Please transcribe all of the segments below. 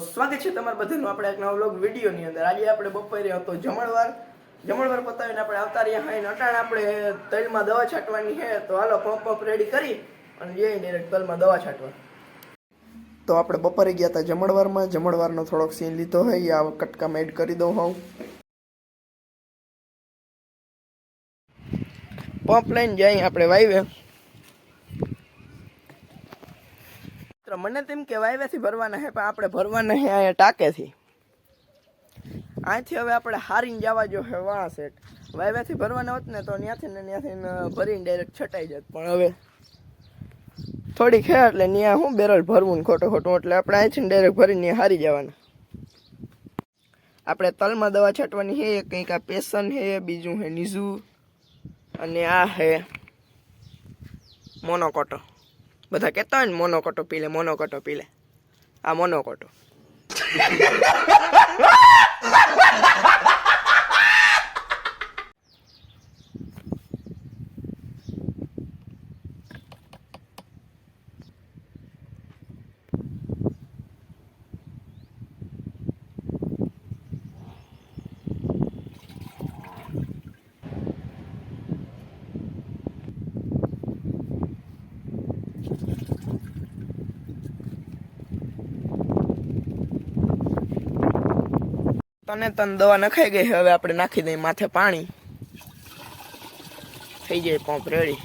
સ્વાગત છે તમારા બધાનું આપણે એક નવો વ્લોગ વિડીયોની અંદર. આજે આપણે બપોરે હતો જમણવાર. જમણવાર પતાવીને આપણે આવતા રહ્યા હોય અટાણે આપણે તલમાં દવા છાંટવાની છે તો હાલો પંપ પંપ રેડી કરી અને જઈએ ડિરેક્ટ તલમાં દવા છાંટવા. તો આપણે બપોરે ગયા હતા જમણવારમાં. જમણવારનો થોડોક સીન લીધો હોય આ કટકામાં એડ કરી દઉં હોઉં. પંપ લઈને જઈએ આપણે વાઈવે મિત્ર મને તેમ કે વાયવેથી ભરવાના છે પણ આપણે ભરવાના છે અહીંયા ટાંકેથી. અહીંથી હવે આપણે હારીને જવા જો છે વાં સેટ વાયવેથી ભરવાના હોત ને તો ત્યાંથી ને ત્યાંથી ભરીને ડાયરેક્ટ છટાઈ જાત. પણ હવે થોડીક હે એટલે ત્યાં હું બેરલ ભરવું ને ખોટું ખોટું, એટલે આપણે અહીંથી ડાયરેક્ટ ભરીને હારી જવાના. આપણે તલમાં દવા છાંટવાની છે કંઈક આ પેશન છે બીજું છે નીઝુ. અને આ છે મોનોકોટો. બધા કહેતા હોય ને મોનોકોટો પી લે મોનોકોટો પી લે. આ મોનોકોટો. તને તને દવા નખાઈ ગઈ હવે આપણે નાખી દઈએ માથે પાણી. થઈ જાય પંપ રેડી.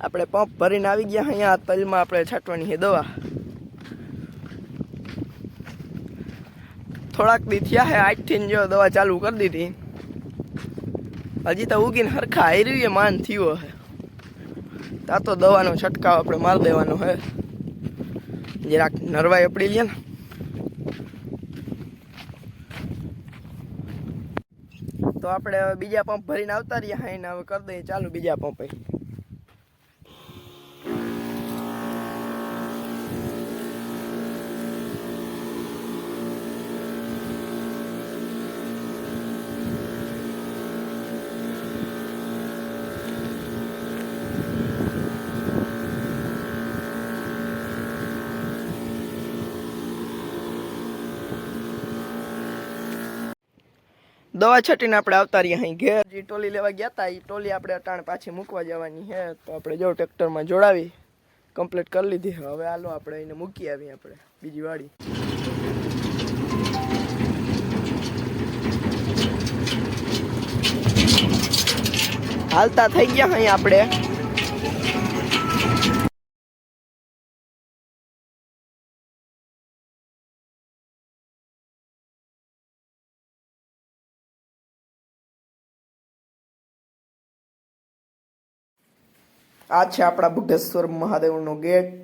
આપણે પંપ ભરીને આવી ગયા અહીંયા તલમાં આપણે છાંટવાની છે દવા. થોડાક દી થયા હે આઠથી જો દવા ચાલુ કરી દીધી. હજી તો ઉગીને હરખા હારી માન થયો હે તા તો દવાનો છંટકાવ આપણે મારી દેવાનો છે. જરાક નરવાઈ અપડી લે ને. તો આપણે બીજા પંપ ભરીને આવતા રહ્યા. હા એને હવે કરી દઈએ. ચાલુ બીજા પંપે દવા છટીને આપણે આવતા રહ્યા અહીં ઘેર. જે ટોલી લેવા ગયા હતા એ ટોલી આપણે અટાણ પાછી મૂકવા જવાની છે તો આપણે જો ટ્રેક્ટરમાં જોડાવી, કમ્પ્લીટ કરી લીધી. હવે હાલો આપણે એને મૂકી આવીએ આપણે, બીજી વાડી. હાલતા થઈ ગયા અહીં આપણે. આ છે આપણા બુઢેશ્વર મહાદેવનો ગેટ.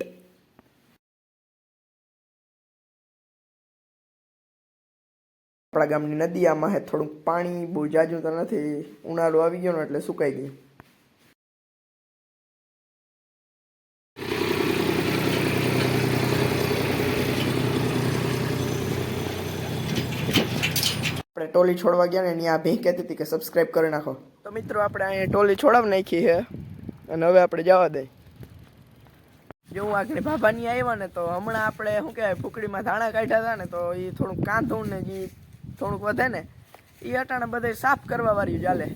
આપણા ગામની નદી, આમાં હે થોડુંક પાણી, બહુ જાજુ તો નથી. ઉનાળો આવી ગયો ને એટલે સુકાઈ ગયું. આપણે ટોલી છોડવા ગયા ને, એની આ ભીં કહેતી હતી કે સબસ્ક્રાઇબ કરી નાખો. તો મિત્રો, આપણે અહીંયા ટોલી છોડાવી નાખી છે. અને હવે આપણે જવા દઈ જેવું આગળ ભાભાની આવ્યા ને તો હમણાં આપણે શું કહેવાય, ફૂકડીમાં ધાણા કાઢ્યા હતા ને તો એ થોડુંક કાંધું ને જે થોડુંક વધે ને એ અટાણે બધે સાફ કરવા વાળ્યું ચાલે.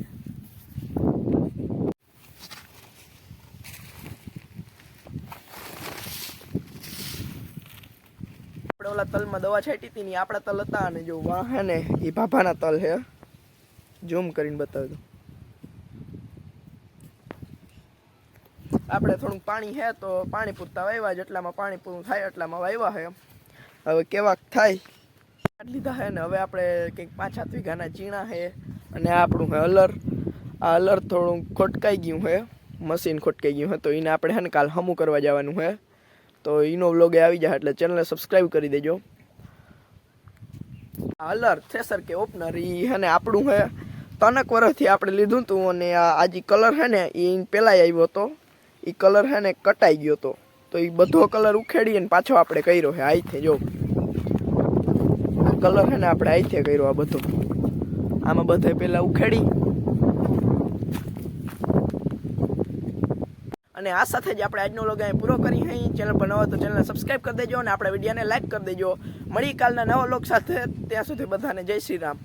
આપણે ઓલા તલમાં દવા છાંટી હતી ને આપણા તલ હતા અને જો વાહ ને એ ભાભાના તલ છે ઝૂમ કરીને બતાવી આપણે થોડુંક પાણી છે તો પાણી પૂરતા વાવ્યા જેટલામાં પાણી પૂરું થાય એટલામાં વાવ્યા છે. હવે કેવાક થાય. લીધા છે ને હવે આપણે કંઈક પાંચ સાત વીઘાના ચીણા છે અને આપણું છે અલર. આ અલર થોડું ખોટકાઈ ગયું છે. મશીન ખોટકાઈ ગયું છે તો એને આપણે છે ને કાલ હમું કરવા જવાનું છે. તો એનો વ્લોગ આવી જાય એટલે ચેનલને સબસ્ક્રાઈબ કરી દેજો. અલર થ્રેસર કે ઓપનર એ હે ને આપણું હે ત્રણેક વર્ષથી આપણે લીધું હતું અને આ જે કલર હે ને એ પહેલાં આવ્યો હતો. એ કલર છે ને કટાઈ ગયો હતો તો એ બધો કલર ઉખેડી અને પાછો આપણે કર્યો છે આઈથે, જો. કલર છે ને આપણે આઈથે કર્યો આ બધો. આમાં બધે પહેલાં ઉખેડી. અને આ સાથે જ આપણે આજનો લોગ અહીં પૂરો કરી હઈ ચેનલ પર નવો તો ચેનલને સબસ્ક્રાઈબ કરી દેજો અને આપણા વિડીયોને લાઈક કરી દેજો. મળી કાલના નવા લોક સાથે. ત્યાં સુધી બધાને જય શ્રી રામ.